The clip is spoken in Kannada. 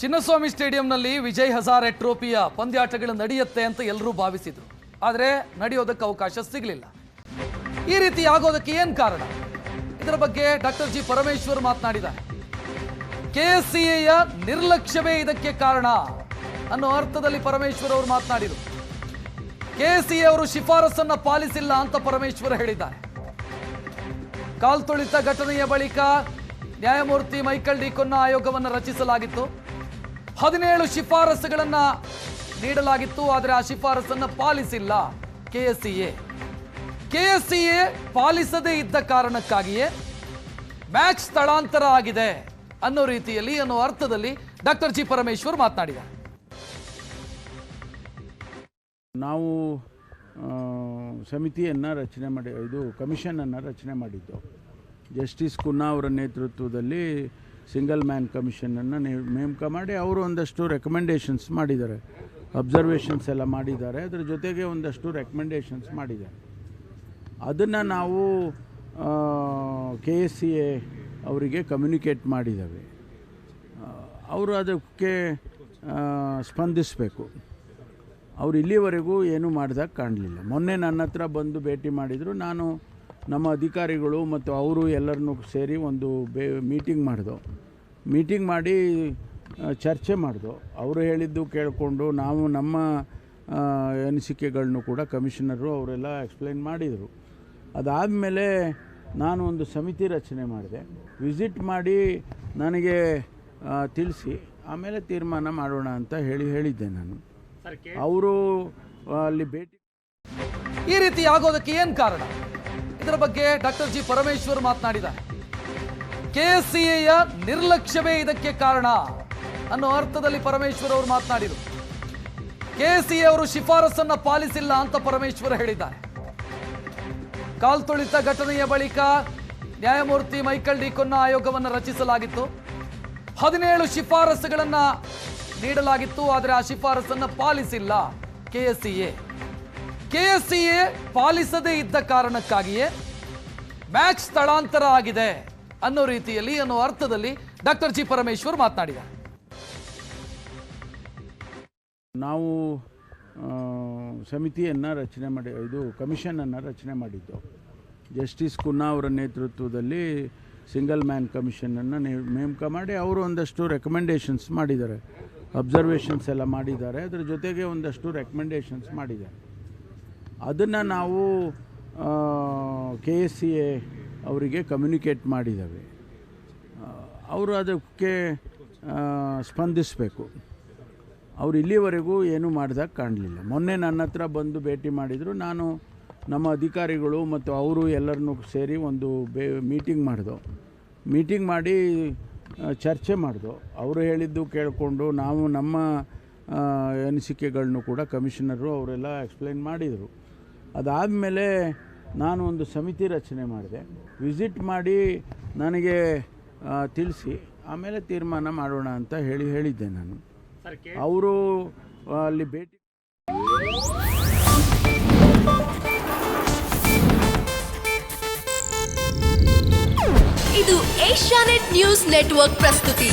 ಚಿನ್ನಸ್ವಾಮಿ ಸ್ಟೇಡಿಯಂನಲ್ಲಿ ವಿಜಯ್ ಹಜಾರೆ ಟ್ರೋಫಿಯ ಪಂದ್ಯಾಟಗಳು ನಡೆಯುತ್ತೆ ಅಂತ ಎಲ್ಲರೂ ಭಾವಿಸಿದ್ರು. ಆದರೆ ನಡೆಯೋದಕ್ಕೆ ಅವಕಾಶ ಸಿಗಲಿಲ್ಲ. ಈ ರೀತಿ ಆಗೋದಕ್ಕೆ ಏನು ಕಾರಣ? ಇದರ ಬಗ್ಗೆ ಡಾಕ್ಟರ್ ಜಿ ಪರಮೇಶ್ವರ್ ಮಾತನಾಡಿದ್ದಾರೆ. ಕೆಎಸ್ಸಿಎಯ ನಿರ್ಲಕ್ಷ್ಯವೇ ಇದಕ್ಕೆ ಕಾರಣ ಅನ್ನೋ ಅರ್ಥದಲ್ಲಿ ಪರಮೇಶ್ವರ್ ಅವರು ಮಾತನಾಡಿದರು. ಕೆಎಸ್ಸಿಎ ಅವರು ಶಿಫಾರಸನ್ನು ಪಾಲಿಸಿಲ್ಲ ಅಂತ ಪರಮೇಶ್ವರ್ ಹೇಳಿದ್ದಾರೆ. ಕಾಲ್ತುಳಿತ ಘಟನೆಯ ಬಳಿಕ ನ್ಯಾಯಮೂರ್ತಿ ಮೈಕಲ್ ಡಿ ಕೊನ್ನ ಆಯೋಗವನ್ನು ರಚಿಸಲಾಗಿತ್ತು. ಹದಿನೇಳು ಶಿಫಾರಸುಗಳನ್ನು ನೀಡಲಾಗಿತ್ತು, ಆದರೆ ಆ ಶಿಫಾರಸನ್ನು ಪಾಲಿಸಿಲ್ಲ ಕೆಎಸ್ಸಿಎ. ಕೆಎಸ್ಸಿಎ ಪಾಲಿಸದೇ ಇದ್ದ ಕಾರಣಕ್ಕಾಗಿಯೇ ಮ್ಯಾಚ್ ಸ್ಥಳಾಂತರ ಆಗಿದೆ ಅನ್ನೋ ರೀತಿಯಲ್ಲಿ, ಅನ್ನೋ ಅರ್ಥದಲ್ಲಿ ಡಾಕ್ಟರ್ ಜಿ ಪರಮೇಶ್ವರ್ ಮಾತನಾಡಿದ್ದಾರೆ. ನಾವು ಸಮಿತಿಯನ್ನು ರಚನೆ ಮಾಡಿ, ಇದು ಕಮಿಷನನ್ನು ರಚನೆ ಮಾಡಿದ್ದು. ಜಸ್ಟಿಸ್ ಕುನ್ನಾ ಅವರ ನೇತೃತ್ವದಲ್ಲಿ ಸಿಂಗಲ್ ಮ್ಯಾನ್ ಕಮಿಷನನ್ನು ನೇಮಕ ಮಾಡಿ ಅವರು ಒಂದಷ್ಟು ರೆಕಮೆಂಡೇಷನ್ಸ್ ಮಾಡಿದ್ದಾರೆ. ಅಬ್ಸರ್ವೇಷನ್ಸ್ ಎಲ್ಲ ಮಾಡಿದ್ದಾರೆ. ಅದರ ಜೊತೆಗೆ ಒಂದಷ್ಟು ರೆಕಮೆಂಡೇಷನ್ಸ್ ಮಾಡಿದ್ದಾರೆ. ಅದನ್ನು ನಾವು ಕೆ ಎಸ್ ಸಿ ಎ ಅವರಿಗೆ ಕಮ್ಯುನಿಕೇಟ್ ಮಾಡಿದ್ದಾವೆ. ಅವರು ಅದಕ್ಕೆ ಸ್ಪಂದಿಸಬೇಕು. ಅವರು ಇಲ್ಲಿವರೆಗೂ ಏನೂ ಮಾಡಿದಾಗ ಕಾಣಲಿಲ್ಲ. ಮೊನ್ನೆ ನನ್ನ ಹತ್ರ ಬಂದು ಭೇಟಿ ಮಾಡಿದರು. ನಾನು ನಮ್ಮ ಅಧಿಕಾರಿಗಳು ಮತ್ತು ಅವರು ಎಲ್ಲರನ್ನೂ ಸೇರಿ ಒಂದು ಬೇ ಮೀಟಿಂಗ್ ಮಾಡಿದೋ. ಮೀಟಿಂಗ್ ಮಾಡಿ ಚರ್ಚೆ ಮಾಡಿದ್ರು ಅವರು ಹೇಳಿದ್ದು ಕೇಳಿಕೊಂಡು ನಾವು ನಮ್ಮ ಅನಿಸಿಕೆಗಳನ್ನೂ ಕೂಡ ಕಮಿಷನರು ಅವರೆಲ್ಲ ಎಕ್ಸ್ಪ್ಲೈನ್ ಮಾಡಿದರು. ಅದಾದಮೇಲೆ ನಾನು ಒಂದು ಸಮಿತಿ ರಚನೆ ಮಾಡಿದೆ. ವಿಸಿಟ್ ಮಾಡಿ ನನಗೆ ತಿಳಿಸಿ, ಆಮೇಲೆ ತೀರ್ಮಾನ ಮಾಡೋಣ ಅಂತ ಹೇಳಿ ಹೇಳಿದ್ದೆ ನಾನು. ಅವರು ಅಲ್ಲಿ ಭೇಟಿ ಈ ರೀತಿ ಆಗೋದಕ್ಕೆ ಏನು ಕಾರಣ? ಇದರ ಬಗ್ಗೆ ಡಾಕ್ಟರ್ ಜಿ ಪರಮೇಶ್ವರ್ ಮಾತನಾಡಿದ್ದಾರೆ. ಕೆಎಸ್ಸಿಎಯ ನಿರ್ಲಕ್ಷ್ಯವೇ ಇದಕ್ಕೆ ಕಾರಣ ಅನ್ನೋ ಅರ್ಥದಲ್ಲಿ ಪರಮೇಶ್ವರ್ ಅವರು ಮಾತನಾಡಿದರು. ಕೆಎಸ್ಸಿಎ ಅವರು ಶಿಫಾರಸನ್ನ ಪಾಲಿಸಿಲ್ಲ ಅಂತ ಪರಮೇಶ್ವರ್ ಹೇಳಿದ್ದಾರೆ. ಕಾಲ್ತುಳಿತ ಘಟನೆಯ ಬಳಿಕ ನ್ಯಾಯಮೂರ್ತಿ ಮೈಕಲ್ ಡಿ ಕೊನ್ನ ಆಯೋಗವನ್ನು ರಚಿಸಲಾಗಿತ್ತು. ಹದಿನೇಳು ಶಿಫಾರಸುಗಳನ್ನು ನೀಡಲಾಗಿತ್ತು, ಆದರೆ ಆ ಶಿಫಾರಸನ್ನು ಪಾಲಿಸಿಲ್ಲ ಕೆಎಸ್ಸಿಎ ಕೆಎಸ್ಸಿಎ ಪಾಲಿಸದೇ ಇದ್ದ ಕಾರಣಕ್ಕಾಗಿಯೇ ಮ್ಯಾಚ್ ಸ್ಥಳಾಂತರ ಆಗಿದೆ. ಅನ್ನೋ ರೀತಿಯಲ್ಲಿ, ಅನ್ನೋ ಅರ್ಥದಲ್ಲಿ ಡಾಕ್ಟರ್ ಜಿ ಪರಮೇಶ್ವರ್ ಮಾತನಾಡಿದ್ದಾರೆ. ನಾವು ಸಮಿತಿಯನ್ನು ರಚನೆ ಮಾಡಿ, ಇದು ಕಮಿಷನನ್ನು ರಚನೆ ಮಾಡಿದ್ದು. ಜಸ್ಟಿಸ್ ಕುನ್ನಾ ಅವರ ನೇತೃತ್ವದಲ್ಲಿ ಸಿಂಗಲ್ ಮ್ಯಾನ್ ಕಮಿಷನನ್ನು ನೇಮಕ ಮಾಡಿ ಅವರು ಒಂದಷ್ಟು ರೆಕಮೆಂಡೇಷನ್ಸ್ ಮಾಡಿದ್ದಾರೆ. ಅಬ್ಸರ್ವೇಷನ್ಸ್ ಎಲ್ಲ ಮಾಡಿದ್ದಾರೆ. ಅದರ ಜೊತೆಗೆ ಒಂದಷ್ಟು ರೆಕಮೆಂಡೇಷನ್ಸ್ ಮಾಡಿದ್ದಾರೆ. ಅದನ್ನು ನಾವು ಕೆ ಎಸ್ ಸಿ ಎ ಅವರಿಗೆ ಕಮ್ಯುನಿಕೇಟ್ ಮಾಡಿದ್ದಾವೆ. ಅವರು ಅದಕ್ಕೆ ಸ್ಪಂದಿಸಬೇಕು. ಅವರು ಇಲ್ಲಿವರೆಗೂ ಏನೂ ಮಾಡಿದಾಗ ಕಾಣಲಿಲ್ಲ. ಮೊನ್ನೆ ನನ್ನ ಹತ್ರ ಬಂದು ಭೇಟಿ ಮಾಡಿದರು. ನಾನು ನಮ್ಮ ಅಧಿಕಾರಿಗಳು ಮತ್ತು ಅವರು ಎಲ್ಲರನ್ನೂ ಸೇರಿ ಒಂದು ಬೇ ಮೀಟಿಂಗ್ ಮಾಡಿದೋ. ಮೀಟಿಂಗ್ ಮಾಡಿ ಚರ್ಚೆ ಮಾಡಿದೋ. ಅವರು ಹೇಳಿದ್ದು ಕೇಳಿಕೊಂಡು ನಾವು ನಮ್ಮ ಅನಿಸಿಕೆಗಳನ್ನೂ ಕೂಡ ಕಮಿಷನರು ಅವರೆಲ್ಲ ಎಕ್ಸ್ಪ್ಲೈನ್ ಮಾಡಿದರು. ಅದಾದಮೇಲೆ ನಾನು ಒಂದು ಸಮಿತಿ ರಚನೆ ಮಾಡಿದೆ. ವಿಸಿಟ್ ಮಾಡಿ ನನಗೆ ತಿಳಿಸಿ ಆಮೇಲೆ ತೀರ್ಮಾನ ಮಾಡೋಣ ಅಂತ ಹೇಳಿ ಹೇಳಿದ್ದೆ ನಾನು. ಅವರು ಅಲ್ಲಿ ಭೇಟಿ ಇದು ಏಷ್ಯಾನೆಟ್ ನ್ಯೂಸ್ ನೆಟ್ವರ್ಕ್ ಪ್ರಸ್ತುತಿ.